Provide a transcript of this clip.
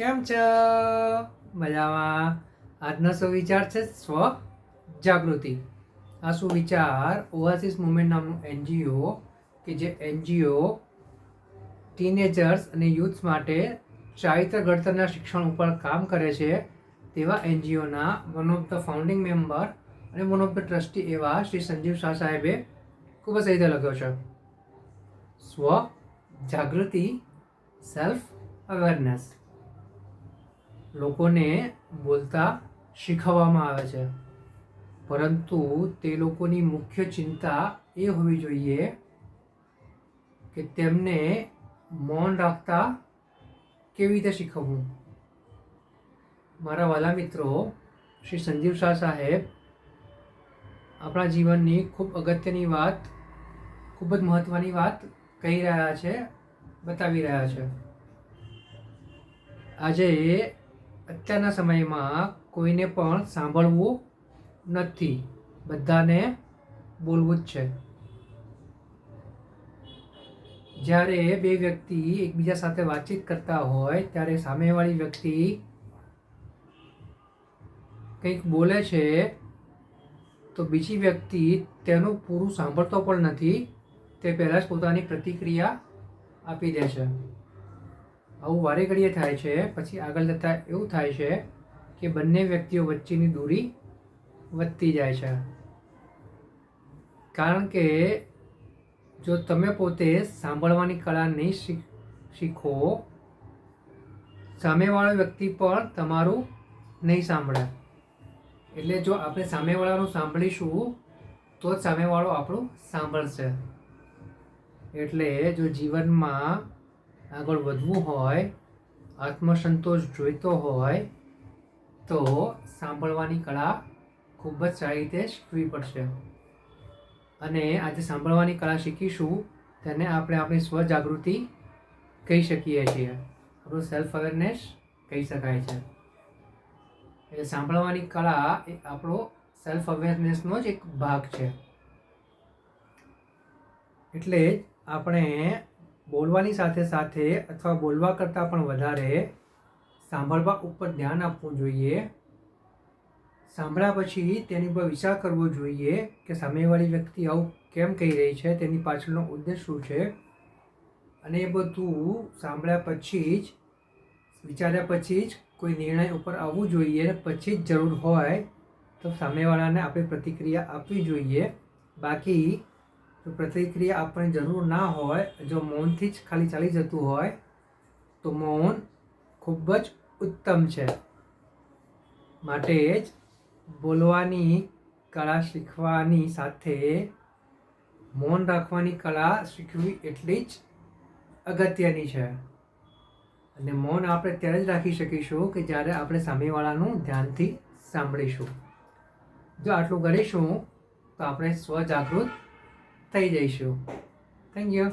કેમ છો? મજામાં. આજનો સુવિચાર છે? સ્વ જાગૃતિ. આ સુવિચાર ઓઆસિસ મુવમેન્ટ નામનું એનજીઓ કે જે એનજીઓ ટીનેજર્સ અને યુથ્સ માટે ચારિત્ર ઘડતરના શિક્ષણ ઉપર કામ કરે છે તેવા એનજીઓના one of the founding member અને વન ઓફ ધ ટ્રસ્ટી એવા શ્રી સંજીવ શાહ સાહેબે ખૂબ જ રીતે લખ્યો છે. સ્વ જાગૃતિ સેલ્ફ અવેરનેસ લોકોને બોલતા શીખવવામાં આવે છે. પરંતુ તે લોકોની મુખ્ય ચિંતા એ હોવી જોઈએ કે તેમને મૌન રાખતા કેવી રીતે શીખવવું. મારા વાલા મિત્રો, શ્રી સંજીવ શાહ સાહેબ, આપણા જીવનની ખૂબ અગત્યની વાત, ખૂબ જ મહત્ત્વની વાત કહી રહ્યા છે, બતાવી રહ્યા છે. આજે અત્યારના સમયમાં કોઈને પણ સાંભળવું નથી. બધાને બોલવું જ છે. જ્યારે બે વ્યક્તિ એકબીજા સાથે વાતચીત કરતા હોય, ત્યારે સામેવાળી વ્યક્તિ કંઈક બોલે છે, તો બીજી વ્યક્તિ તેનું પૂરું સાંભળતો પણ નથી. તે પહેલાં જ પોતાની પ્રતિક્રિયા આપી દે છે. આવું વારે ઘડીએ થાય છે. પછી આગળ જતાં એવું થાય છે કે બંને વ્યક્તિઓ વચ્ચેની દૂરી વધતી જાય છે. કારણ કે જો તમે પોતે સાંભળવાની કળા નહીં શીખ સામેવાળો વ્યક્તિ પણ તમારું નહીં સાંભળે. એટલે જો આપણે સામેવાળાનું સાંભળીશું, તો જ સામેવાળો આપણું સાંભળશે. એટલે જો જીવનમાં આગળ વધવું હોય, આત્મસંતોષ જોઈતો હોય, તો સાંભળવાની કળા ખૂબ જ સારી રીતે શીખવી પડશે. અને આજે સાંભળવાની કળા શીખીશું, તેને આપણે આપણી સ્વજાગૃતિ કહી શકીએ છીએ. આપણું સેલ્ફ અવેરનેસ કહી શકાય છે. એટલે સાંભળવાની કળા એ આપણો સેલ્ફ અવેરનેસનો જ એક ભાગ છે. એટલે આપણે બોલવાની સાથે સાથે અથવા બોલવા કરતાં પણ વધારે સાંભળવા ઉપર ધ્યાન આપવું જોઈએ. સાંભળ્યા પછી તેની પર વિચાર કરવો જોઈએ કે સામેવાળી વ્યક્તિ આવું કેમ કહી રહી છે, તેની પાછળનો ઉદ્દેશ શું છે? અને એ બધું સાંભળ્યા પછી જ, વિચાર્યા પછી જ કોઈ નિર્ણય ઉપર આવવું જોઈએ અને પછી જ જરૂર હોય તો સામેવાળાને આપણે પ્રતિક્રિયા આપવી જોઈએ. બાકી જો પ્રતિક્રિયા આપવાની જરૂર ના હોય, જો મૌનથી જ ખાલી ચાલી જતું હોય, તો મૌન ખૂબ જ ઉત્તમ છે. માટે જ બોલવાની કળા શીખવાની સાથે મૌન રાખવાની કળા શીખવી એટલી જ અગત્યની છે. અને મૌન આપણે ત્યારે જ રાખી શકીશું કે જ્યારે આપણે સામેવાળાનું ધ્યાનથી સાંભળીશું. જો આટલું કરીશું, તો આપણે સ્વજાગૃત થઈ જઈશું. Thank you